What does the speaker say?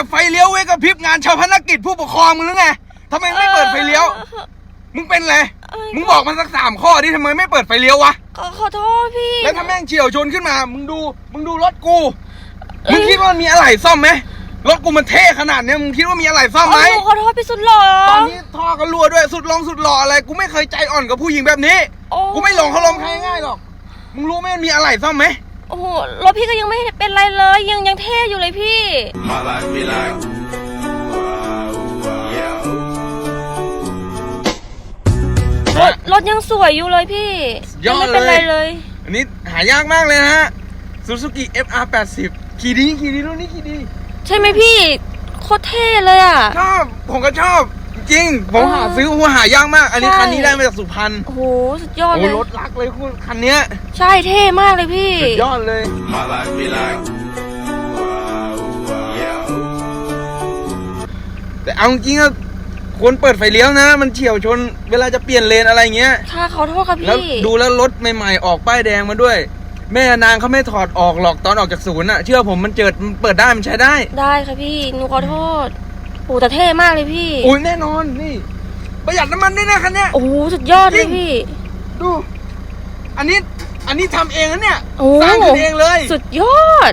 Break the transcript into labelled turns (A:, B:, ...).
A: ก็บไฟเลี้ยวไว้กับพริบงานชาวพนักกิจผู้ปกครองมึงหรือไงทำไมไม่เปิดไฟเลี้ยว มึงเป็นไร
B: เอ้ย
A: มึงบอกมันสักสามข้อดิทำไมไม่เปิดไฟเลี้ยววะ
B: ขอขอโทษพี่
A: แล้วถ้าแม่งเฉียวชนขึ้นมา มึงดู มึงดูรถกู
B: เอ้ย
A: มึงคิดว่ามันมีอะไรซ่อมไหมรถกูมันเท่ขนาดเนี้ยมึงคิดว่ามีอะไรซ่อมไหม
B: โอ้หนูขอโทษพี่สุดหล่อ
A: ตอนนี้ท่อก็รั่วด้วยสุดลงสุดหล่ออะไร กูไม่เคยใจอ่อนกับผู้หญิงแบบนี้
B: โอ้
A: กูไม่หลงเขาลมใครง่ายๆหรอก มึงรู้ไหมมันมีอะไรซ่อมไหม
B: โอ้โหรถพี่ก็ยังไม่เป็นไรเลยยังยังเท่อยู่เลยพี่
C: My life be like, yeah.
B: รถรถยังสวยอยู่เลยพี่
A: ยอด
B: งไม่เป็นไร
A: เลย
B: เลย
A: อันนี้หายากมากเลยนะฮะ Suzuki FR 80ขี่ดีขี่ดีรุ่นนี้ขี่ดี
B: ใช่ไหมพี่โคตรเท่เลยอะ
A: ชอบผมก็ชอบจริงผม
B: เออ
A: หาซื้อหัวหายากมาก อันนี้
B: ใช่
A: คันนี้ได้มาจากสุพรรณ
B: โอ้โหสุดยอด
A: โอ้
B: เลย
A: รถรักเลยคุณคันเนี้ย
B: ใช่เท่มากเลยพี่
A: สุดยอดเลย
C: My life be like, yeah.
A: แต่เอาจริงๆอะควรเปิดไฟเลี้ยวนะ มันเฉียวชน เวลาจะเปลี่ยนเลนอะไรเงี้ย
B: ค่ะขอโทษครับ
A: แล้ว
B: พี่
A: ดูแล้วรถใหม่ๆออกป้ายแดงมาด้วย แม่นางเขาไม่ถอดออกหรอกตอนออกจากศูนย์อะเชื่อผมมันเจิดมันเปิดได้มันใช้ได้
B: ได้ค่ะพี่หนูขอโทษโอ้แต่เท่มากเลยพี่
A: โอ้ยแน่นอนนี่ ประหยัดน้ำมันด้วยนะคันเนี้ย
B: โอ้โหสุดยอดเล
A: จริ
B: ย
A: ง
B: พี่
A: ดู อันนี้อันนี้ทำเองนะเนี่ย
B: โอ้
A: สร้างขึ้นเองเลย
B: สุดยอด